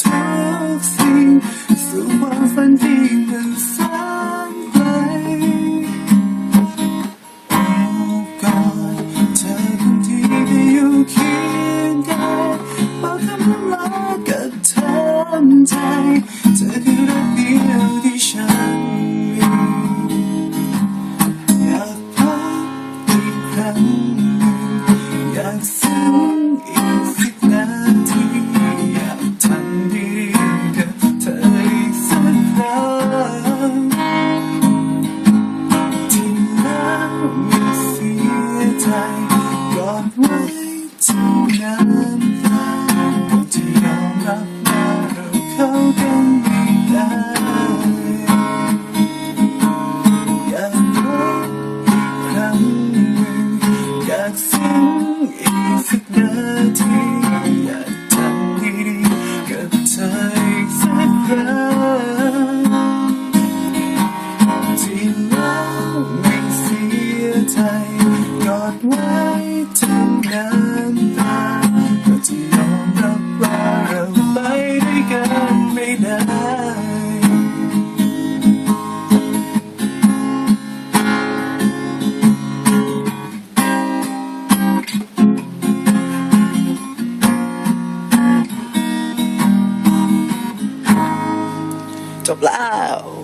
ทุกสิ่งสู่ความฝันที่เป็นฝัน ใจ เธอคือรักเดียวที่ฉันมีอยากพบอีกครั้งอยากซึ้งอีกสักนาทีอยากทำดีกับเธออีกสักครั้งที่แล้วมีเสียใจกอดไว้ที่นั้น้งอยากสิ้งอีกสักนาที To blow.